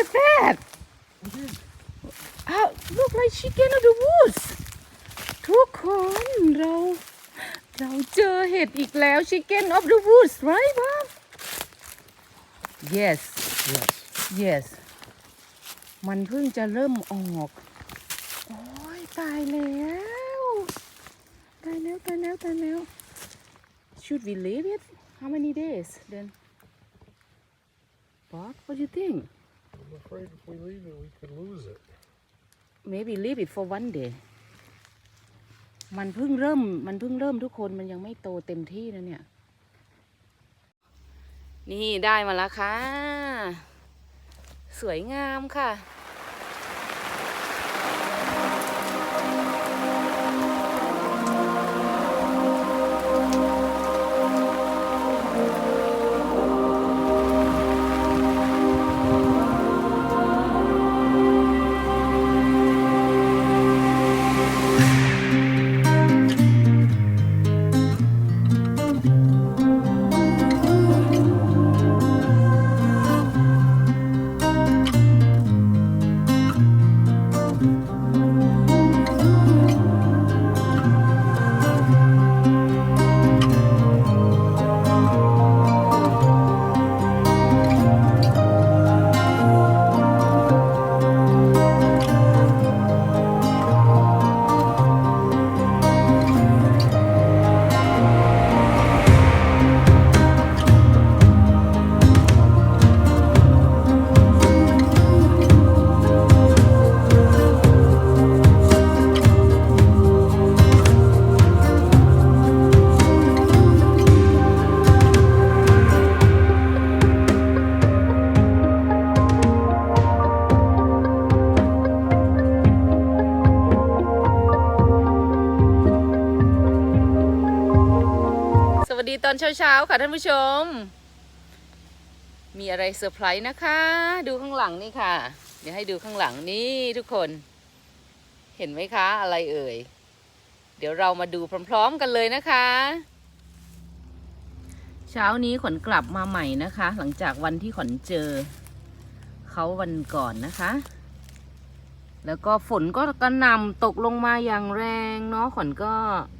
at that ah look like chicken of the woods ทุกคนเราเราเจอเห็ดอีกแล้ว chicken of the woods right Bob yes Yes. yes มันเพิ่งจะเริ่มออก โอ้ยตายแล้วตายแล้วตายแล้วตายแล้ว should we leave it how many days then Bob what do you think I'm afraid if we leave it, we could lose it. maybe leave it for one day มันเพิ่งเริ่ม มันเพิ่งเริ่มทุกคนมันยังไม่โตเต็มที่นะเนี่ย นี่ได้มาแล้วค่ะ สวยงามค่ะ ค่ะท่านผู้ชม มีอะไรเซอร์ไพรส์นะคะ ดูข้างหลังนี่ค่ะ เดี๋ยวให้ดูข้างหลังนี่ทุกคน เห็นไหมคะอะไรเอ่ย เดี๋ยวเรามาดูพร้อมๆกันเลยนะคะ เช้านี้ขวัญกลับมาใหม่นะคะ หลังจากวันที่ขวัญเจอเขาวันก่อนนะคะ แล้วก็ฝนก็กระหน่ำตกลงมาอย่างแรงเนาะขวัญก็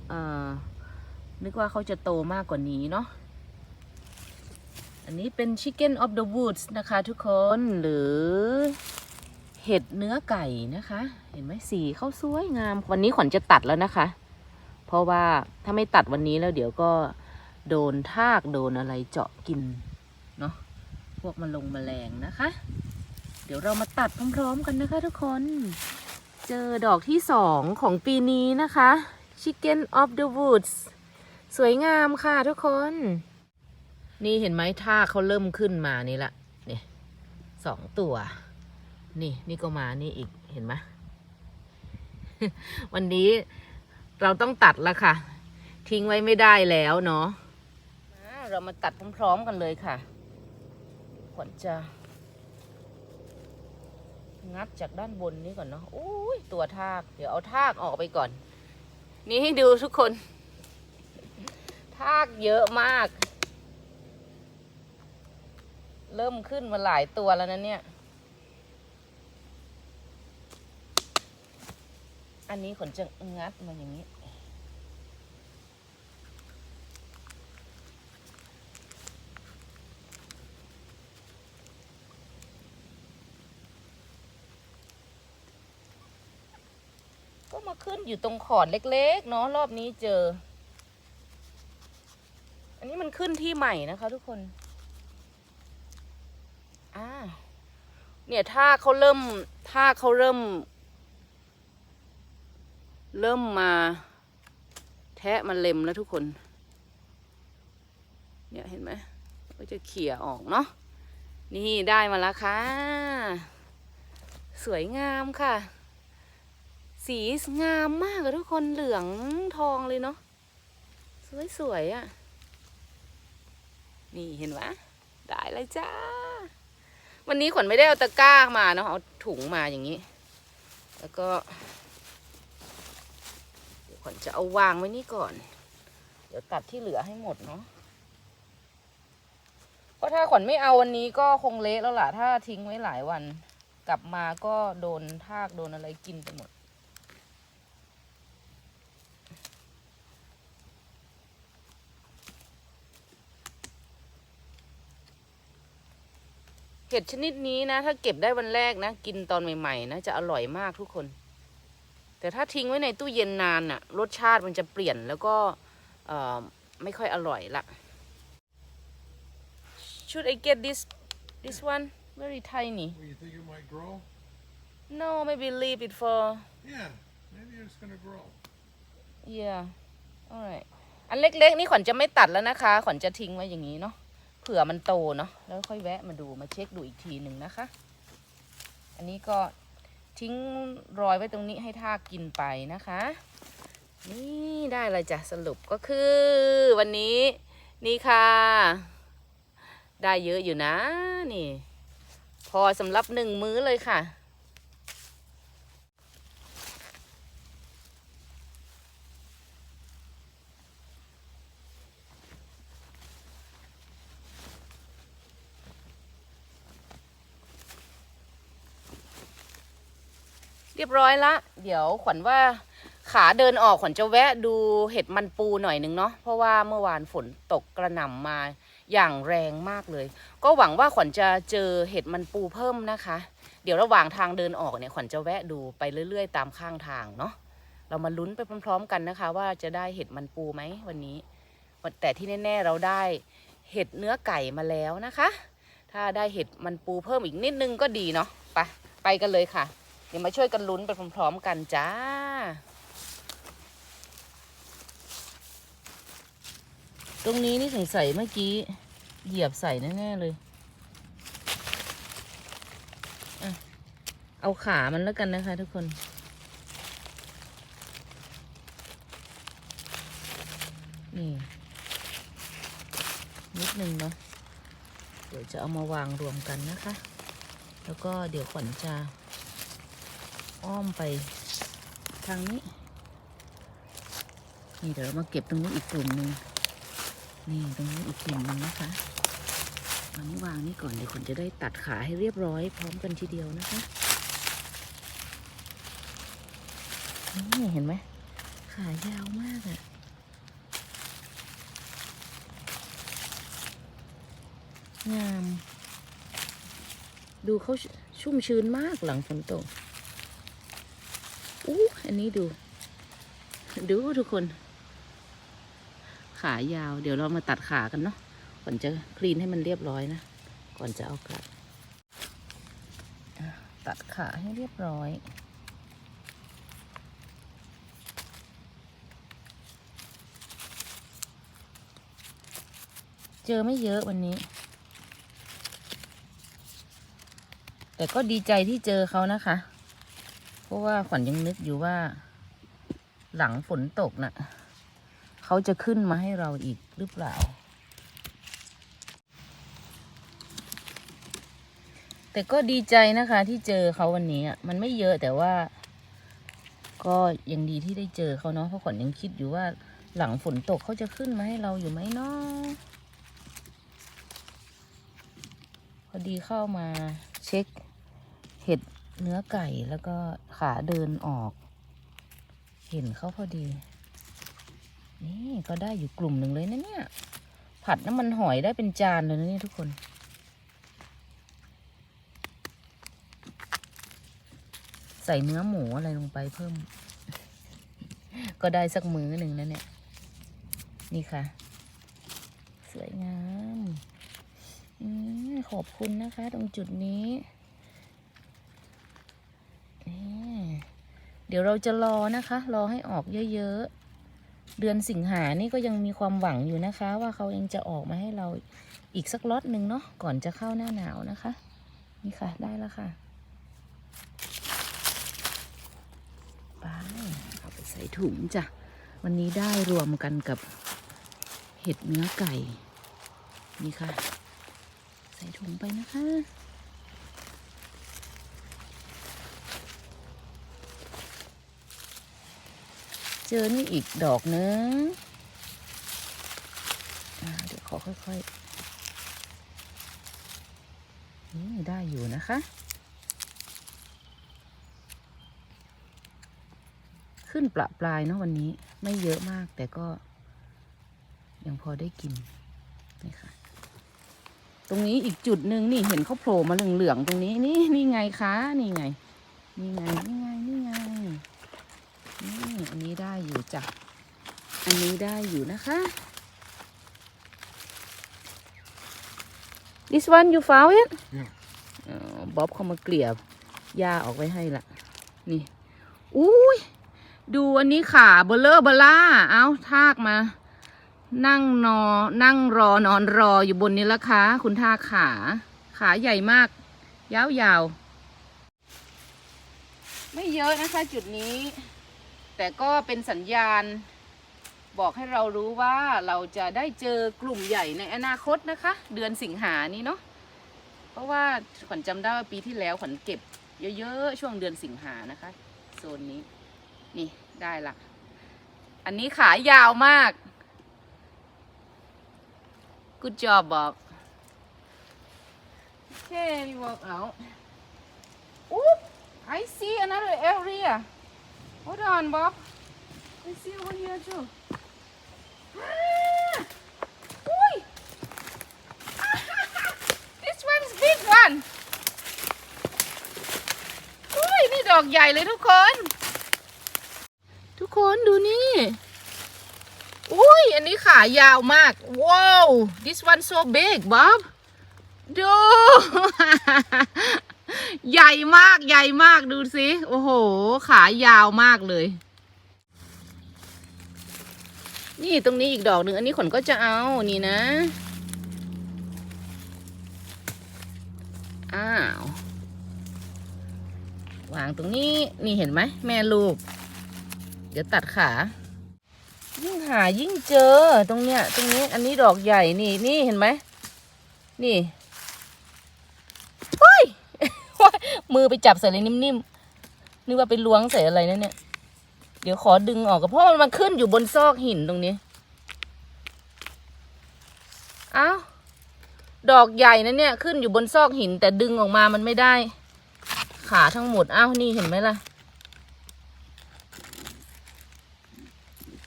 เอ่อนึกว่าเขาจะโตมากกว่านี้เนาะ อันนี้เป็น Chicken of the Woods นะคะทุกคนหรือเห็ดเนื้อไก่นะคะ เห็นไหมสีเขาสวยงาม วันนี้ขวัญจะตัดแล้วนะคะ เพราะว่าถ้าไม่ตัดวันนี้แล้วเดี๋ยวก็โดนทากโดนอะไรเจาะกินเนาะพวกมาลงแมลงนะคะ เดี๋ยวเรามาตัดพร้อมๆกันนะคะทุกคน เจอดอกที่สองของปีนี้นะคะ Chicken of the Woods สวยงามค่ะทุกคน นี่เห็นไหมท่าเขาเริ่มขึ้นมานี่ละนี่สองตัว นี่นี่ก็มานี่อีกเห็นไหมวันนี้เราต้องตัดละค่ะ ทิ้งไว้ไม่ได้แล้วเนาะเรามาตัดพร้อมๆกันเลยค่ะขวัญจะ งัดจากด้านบนนี้ก่อนเนาะโอ้ยตัวทาก เดี๋ยวเอาทากออกไปก่อน นี่ให้ดูทุกคน ทากเยอะมาก เริ่มขึ้นมาหลายตัวแล้วนะเนี่ย อันนี้ขนจะงัดมาอย่างนี้ ก็มาขึ้นอยู่ตรงขอดเล็ก ๆ เนาะรอบนี้เจอ อันนี้มันขึ้นที่ใหม่นะคะทุกคน อ่าเนี่ยถ้าเขาเริ่ม ถ้าเขาเริ่ม เริ่มมา แทะมันเล็มแล้วทุกคน เนี่ยเห็นไหมก็จะเขี่ยออกเนาะนี่ได้มาแล้วค่ะ สวยงามค่ะ สีงามมากอะทุกคนเหลืองทองเลยเนาะสวยๆอะนี่เห็นไหมได้เลยจ้า วันนี้ขวัญไม่ได้เอาตะกร้ามาเนาะเอาถุงมาอย่างนี้ แล้วก็ขวัญจะเอาวางไว้นี่ก่อน เดี๋ยวตัดที่เหลือให้หมดเนาะก็ถ้าขวัญไม่เอาวันนี้ก็คงเละแล้วล่ะถ้าทิ้งไว้หลายวัน กลับมาก็โดนทากโดนอะไรกินไปหมด เห็ดชนิดนี้นะ ถ้าเก็บได้วันแรกนะ กินตอนใหม่ๆนะจะอร่อยมากทุกคน แต่ถ้าทิ้งไว้ในตู้เย็นนานน่ะ รสชาติมันจะเปลี่ยนแล้วก็เอ่อไม่ค่อยอร่อยละ Should I get this this one very tiny Well, you think it might grow? No maybe leave it for Yeah, maybe it's gonna grow. yeah alright อันเล็กๆนี่ขวัญจะไม่ตัดแล้วนะคะ ขวัญจะทิ้งไว้อย่างนี้เนาะ เผื่อมันโตเนาะแล้วค่อยแวะมาดูมาเช็คดูอีกทีหนึ่งนะคะ อันนี้ก็ทิ้งรอยไว้ตรงนี้ให้ทากกินไปนะคะ นี่ได้เลยจ้ะสรุปก็คือ วันนี้นี่ค่ะ ได้เยอะอยู่นะ นี่ พอสำหรับหนึ่งมื้อเลยค่ะ ยบร้อยละ เดี๋ยวขวัญว่าขาเดินออกขวัญจะแวะดูเห็ดมันปูหน่อยนึงเนาะเพราะว่าเมื่อวานฝนตกกระหน่ำมาอย่างแรงมากเลย ก็หวังว่าขวัญจะเจอเห็ดมันปูเพิ่มนะคะ เดี๋ยวระหว่างทางเดินออกเนี่ยขวัญจะแวะดูไปเรื่อย ๆ ตามข้างทางเนาะเรามาลุ้นไปพร้อม ๆ กันนะคะ ว่าจะได้เห็ดมันปูไหมวันนี้แต่ที่แน่ ๆ เราได้เห็ดเนื้อไก่มาแล้วนะคะ ถ้าได้เห็ดมันปูเพิ่มอีกนิดนึงก็ดีเนาะไปไปกันเลยค่ะ เดี๋ยวมาช่วยกันลุ้นไปพร้อมๆกันจ้า ตรงนี้นี่สงสัยเมื่อกี้ เหยียบใส่แน่ๆเลยอะเอาขามันแล้วกันนะคะทุกคน นี่ นิดนึงเนาะ เดี๋ยวจะเอามาวางรวมกันนะคะ แล้วก็เดี๋ยวขวัญจะ อ้อมไปทางนี้ นี่เดี๋ยวเรามาเก็บตรงนี้อีกกลุ่มหนึ่งนี่ตรงนี้อีกกลุ่มหนึ่งนะคะวันนี้วางนี่ก่อนเดี๋ยวขวัญจะได้ตัดขาให้เรียบร้อย พร้อมกันทีเดียวนะคะนี่เห็นไหมขายาวมากอะงาม ดูเขาชุ่มชื้นมากหลังฝนตก อันนี้ดู ดูทุกคน ขายาว เดี๋ยวเรามาตัดขากันเนาะ ก่อนจะคลีนให้มันเรียบร้อยนะ ก่อนจะเอากลับอะตัดขาให้เรียบร้อยเจอไม่เยอะวันนี้ แต่ก็ดีใจที่เจอเขานะคะ เพราะว่าขวัญยังนึกอยู่ว่า หลังฝนตกน่ะเขาจะขึ้นมาให้เราอีกหรือเปล่า แต่ก็ดีใจนะคะที่เจอเขาวันนี้มันไม่เยอะแต่ว่า ก็ยังดีที่ได้เจอเขาเนาะเพราะขวัญยังคิดอยู่ว่าหลังฝนตกเขาจะขึ้นมาให้เราอยู่ไหมเนาะพอดีเข้ามาเช็ค เนื้อไก่แล้วก็ขาเดินออก เห็นเขาพอดี นี่ก็ได้อยู่กลุ่มหนึ่งเลยนะเนี่ย ผัดน้ำมันหอยได้เป็นจานเลยนะเนี่ยทุกคน ใส่เนื้อหมูอะไรลงไปเพิ่ม ก็ได้สักมือหนึ่งนะเนี่ย นี่ค่ะ สวยงามอขอบคุณนะคะ ตรงจุดนี้ เดี๋ยวเราจะรอนะคะ รอให้ออกเยอะๆ เดือนสิงหานี่ก็ยังมีความหวังอยู่นะคะ ว่าเขายังจะออกมาให้เราอีกสักล็อตหนึ่งเนาะก่อนจะเข้าหน้าหนาวนะคะ นี่ค่ะได้แล้วค่ะไปเอาไปใส่ถุงจ้ะวันนี้ได้รวมกันกับเห็ดเนื้อไก่ นี่ค่ะ ใส่ถุงไปนะคะ เจอนี่อีกดอกนึงเดี๋ยวขอค่อยๆนี่ได้อยู่นะคะ ขึ้นประปรายเนาะวันนี้ไม่เยอะมากแต่ก็ ยังพอได้กินนี่ค่ะตรงนี้อีกจุดหนึ่งนี่เห็นเขาโผล่มาเหลืองๆตรงนี้นี่นี่ไงคะนี่ไงนี่ไงนี่ไงนี่ไง อันนี้ได้อยู่จ้ะ อันนี้ได้อยู่นะคะ this one you found it Yeah. อ๋อบ๊อบเขามาเกลี่ยหญ้าออกไว้ให้ละนี่ อุ้ย ดูอันนี้ขาเบลเลอร์เบล่า เอาทากมา นั่งนอ นั่งรอนอนรออยู่บนนี้ละคะ คุณทากขา ขาใหญ่มาก ยาวๆ ไม่เยอะนะคะจุดนี้ แต่ก็เป็นสัญญาณบอกให้เรารู้ว่าเราจะได้เจอกลุ่มใหญ่ในอนาคตนะคะ เดือนสิงหานี้เนาะเพราะว่าขวัญจำได้ว่าปีที่แล้วขวัญเก็บ เยอะๆช่วงเดือนสิงหานะคะโซนนี้นี่ได้ละอันนี้ขายาวมาก Good job Bob Okay we walk out Oop I see another area Hold on Bob I see over here too Ah! Ui! This one's big one อุ้ยนี่ดอกใหญ่เลยทุกคน ทุกคนดูนี่อุ้ยอันนี้ขายาวมาก ว้าว this one so big Bob ดู ใหญ่มากใหญ่มากดูสิโอ้โห ขายาวมากเลย นี่ตรงนี้อีกดอกหนึ่งอันนี้ขนก็จะเอานี่นะ อ้าว วางตรงนี้นี่เห็นไหม แม่ลูก เดี๋ยวตัดขา ยิ่งหายิ่งเจอตรงเนี้ย ตรงนี้ อันนี้ดอกใหญ่นี่นี่เห็นไหมนี่เฮ้ย มือไปจับใส่อะไรนิ่มๆนึกว่าไปล้วงใส่อะไรนั่นเนี่ย เดี๋ยวขอดึงออกก็เพราะมันมาขึ้นอยู่บนซอกหินตรงนี้อ้าวดอกใหญ่นะเนี่ยขึ้นอยู่บนซอกหิน แต่ดึงออกมามันไม่ได้ ขาทั้งหมดอ้าวนี่เห็นไหมล่ะ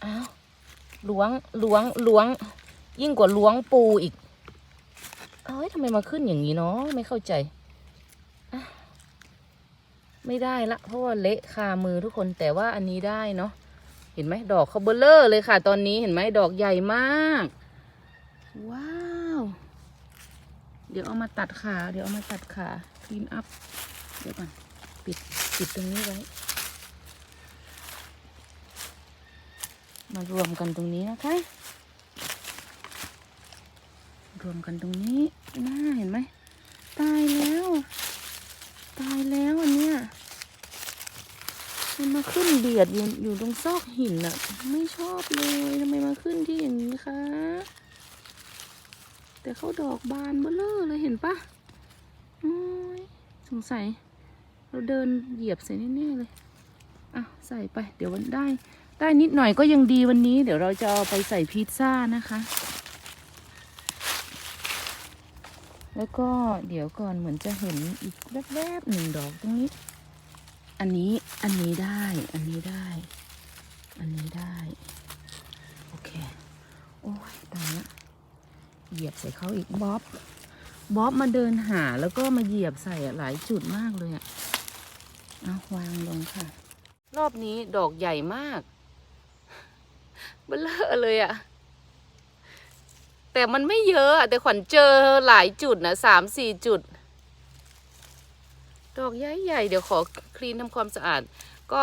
อ้าวล้วงล้วงล้วง ยิ่งกว่าล้วงปูอีกเอ้ยทำไมมาขึ้นอย่างนี้เนาะไม่เข้าใจ ไม่ได้ละเพราะว่าเละคามือทุกคนแต่ว่าอันนี้ได้เนาะเห็นไหมดอกเขาเบลเลอร์เลยค่ะ ตอนนี้เห็นไหมดอกใหญ่มาก ว้าว เดี๋ยวเอามาตัดขา เดี๋ยวเอามาตัดขาคลีนอัพเดี๋ยวก่อนปิดปิดตรงนี้ไว้ มารวมกันตรงนี้นะคะ รวมกันตรงนี้น่าเห็นไหมตายแล้ว ตายแล้วอันเนี้ยมันมาขึ้นเบียดอยู่อยู่ตรงซอกหินอะไม่ชอบเลยทำไมมาขึ้นที่อย่างนี้คะ แต่เขาดอกบานเบ้อเลอเลยเห็นปะสงสัย เราเดินเหยียบใส่แน่ๆเลยอะใส่ไป เดี๋ยววันได้ ได้นิดหน่อยก็ยังดีวันนี้ เดี๋ยวเราจะเอาไปใส่พิซซ่านะคะ แล้วก็เดี๋ยวก่อนเหมือนจะเห็นอีกแวบๆหนึ่งดอกตรงนี้ อันนี้อันนี้ได้ อันนี้ได้ อันนี้ได้ โอเค โอ้ยตายละเหยียบใส่เขาอีกบ๊อบบ๊อบมาเดินหาแล้วก็มาเหยียบใส่อะหลายจุดมากเลยอะเอาวางลงค่ะ รอบนี้ดอกใหญ่มากเบลอเลยอะ แต่มันไม่เยอะแต่ขวัญเจอหลายจุดนะสามสี่จุด ดอกใหญ่ๆเดี๋ยวขอคลีนทำความสะอาด ก็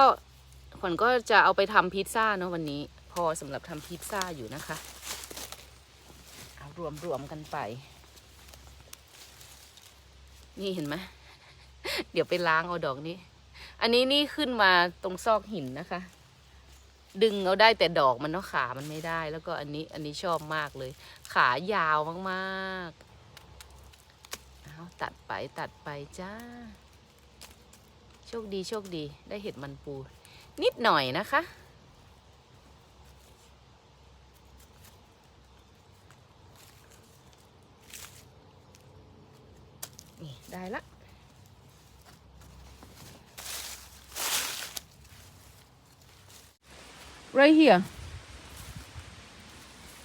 ขวัญก็จะเอาไปทำพิซซ่าเนาะวันนี้ พอสำหรับทำพิซซ่าอยู่นะคะเอารวมๆกันไป นี่เห็นไหมเดี๋ยวไปล้างเอาดอกนี้ อันนี้นี่ขึ้นมาตรงซอกหินนะคะ ดึงเอาได้แต่ดอกมันเนาะขามันไม่ได้ แล้วก็อันนี้อันนี้ชอบมากเลย ขายาวมากๆเอาตัดไปตัดไปจ้า โชคดีโชคดีได้เห็ดมันปู นิดหน่อยนะคะ นี่ได้ละ right here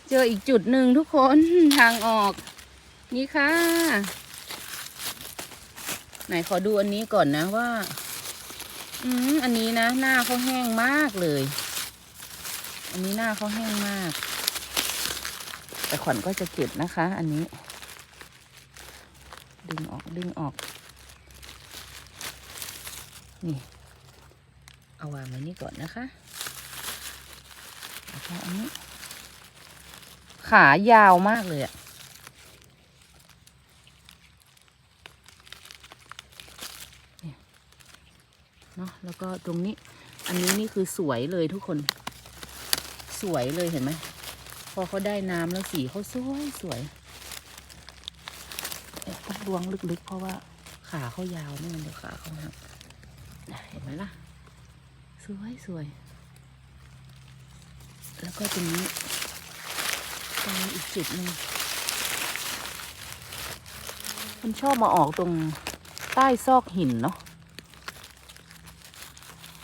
เจออีกจุดหนึ่งทุกคนทางออก นี่ค่ะ ไหนขอดูอันนี้ก่อนนะว่า อืมอันนี้นะ หน้าเขาแห้งมากเลย อันนี้หน้าเขาแห้งมาก แต่ขวัญก็จะเก็บนะคะ อันนี้ ดึงออกดึงออก นี่ เอาวางไว้นี่ก่อนนะคะ อันนี้ ขายาวมากเลยอะเนาะแล้วก็ตรงนี้ อันนี้นี่คือสวยเลยทุกคน สวยเลยเห็นไหม พอเขาได้น้ำแล้วสีเขาสวยสวยเอ๊ะต้องล้วงลึกๆ เพราะว่าขาเขายาวไม่งั้นเดี๋ยวขาเขาหักเห็นไหมล่ะ สวยสวย แล้วก็ตรงนี้ตรงนี้อีกจุดหนึ่งมันชอบมาออกตรงใต้ซอกหินเนาะ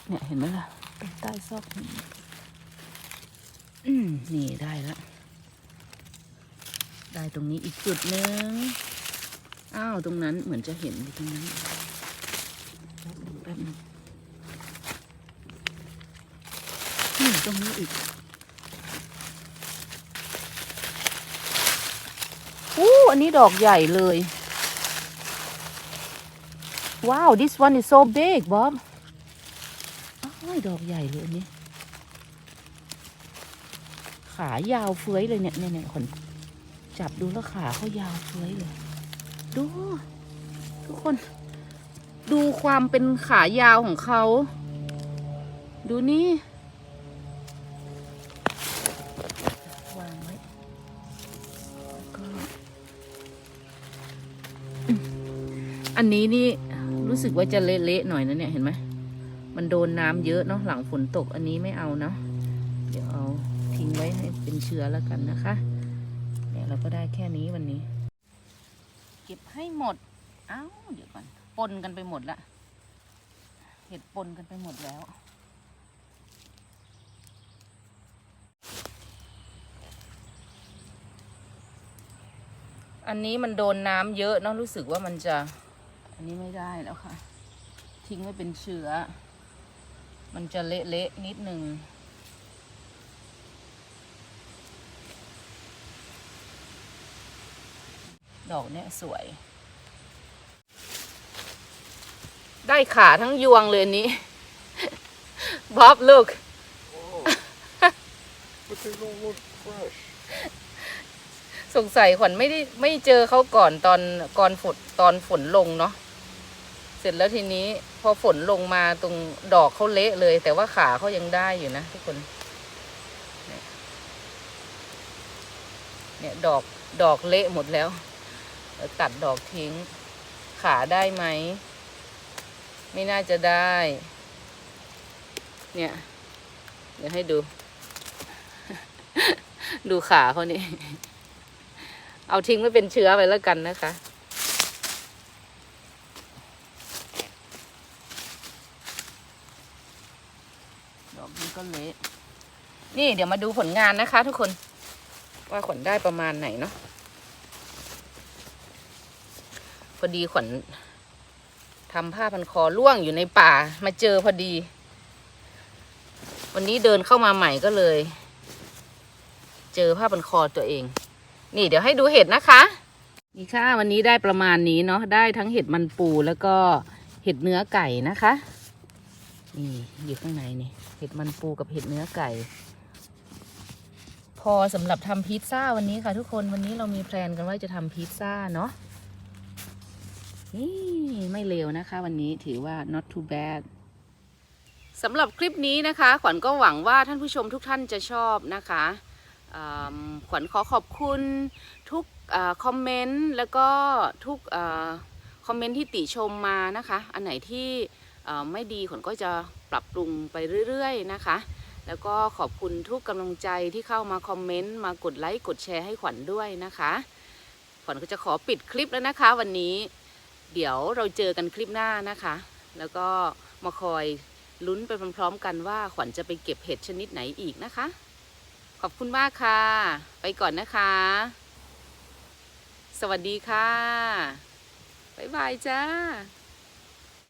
เนี่ยเห็นไหมล่ะตรงใต้ซอกหินอืมนี่ได้แล้วได้ตรงนี้อีกจุดหนึ่งอ้าวตรงนั้นเหมือนจะเห็นอยู่ตรงนั้นแป๊บนึงแป๊บนึงนี่ตรงนี้อีกอู้อั นนี้ดอกใหญ่เลย ว้าว this one is so big Bob อ้าวดอกใหญ่เลยนนี้ขายาวเฟ้ยเลยเนี่ยเนี่ยเนี่ยคนจับดูแล้วขาเขายาวเฟ้ยเลย ดู ทุกคน ดูความเป็นขายาวของเขา ดูนี่วางไว้ อันนี้นี่รู้สึกว่าจะเละๆหน่อยนะเนี่ยเห็นไหมมันโดนน้ำเยอะเนาะหลังฝนตกอันนี้ไม่เอาเนาะเดี๋ยวเอาทิ้งไว้ให้เป็นเชื้อแล้วกันนะคะเนี่ยเราก็ได้แค่นี้วันนี้ เก็บให้หมดเอ้าเดี๋ยวก่อนปนกันไปหมดละเห็ดปนกันไปหมดแล้วอันนี้มันโดนน้ำเยอะเนาะรู้สึกว่ามันจะ อันนี้ไม่ได้แล้วค่ะ ทิ้งไว้เป็นเชื้อ มันจะเละๆนิดนึงดอกเนี้ยสวย ได้ขาทั้งยวงเลยอันนี้ บ๊อบ look But they don't look fresh. สงสัยขวัญไม่ได้ไม่เจอเขาก่อนตอนก่อนฝนตอนฝนลงเนาะ เสร็จแล้วทีนี้พอฝนลงมาตรงดอกเขาเละเลย แต่ว่าขาเขายังได้อยู่นะทุกคน เนี่ยดอกดอกเละหมดแล้วเดี๋ยวตัดดอกทิ้ง ขาได้ไหม ไม่น่าจะได้ เนี่ย เดี๋ยวให้ดู ดูขาเขานี่ เอาทิ้งไว้เป็นเชื้อไปแล้วกันนะคะ ดอกนี้ก็เละ นี่เดี๋ยวมาดูผลงานนะคะ ทุกคน ว่าขวัญได้ประมาณไหนเนาะพอดีขวัญทำผ้าพันคอล่วงอยู่ในป่ามาเจอพอดี วันนี้เดินเข้ามาใหม่ก็เลย เจอผ้าพันคอตัวเอง นี่เดี๋ยวให้ดูเห็ดนะคะ นี่ค่ะวันนี้ได้ประมาณนี้เนาะได้ทั้งเห็ดมันปูแล้วก็เห็ดเนื้อไก่นะคะ นี่อยู่ข้างในนี่เห็ดมันปูกับเห็ดเนื้อไก่ อสำหรับทำพิซซ่าวันนี้ค่ะ ทุกคนวันนี้เรามีแพลนกันว่าจะทำพิซซ่าเนาะนี่ไม่เลวนะคะ วันนี้ถือว่า not too bad สำหรับคลิปนี้นะคะ ขวัญก็หวังว่าท่านผู้ชมทุกท่านจะชอบนะคะขวัญขอขอบคุณทุกอคอมเมนต์แล้วก็ทุกอคอมเมนต์ที่ติชมมานะคะ อันไหนที่ไม่ดีขวัญก็จะปรับปรุงไปเรื่อย ๆ นะคะ แล้วก็ขอบคุณทุกกำลังใจที่เข้ามาคอมเมนต์มากดไลค์กดแชร์ให้ขวัญด้วยนะคะขวัญก็จะขอปิดคลิปแล้วนะคะ วันนี้ เดี๋ยวเราเจอกันคลิปหน้านะคะ แล้วก็มาคอยลุ้นไปพร้อมๆกันว่าขวัญจะไปเก็บเห็ดชนิดไหนอีกนะคะ ขอบคุณมากค่ะ ไปก่อนนะคะ สวัสดีค่ะบ๊ายบายจ้า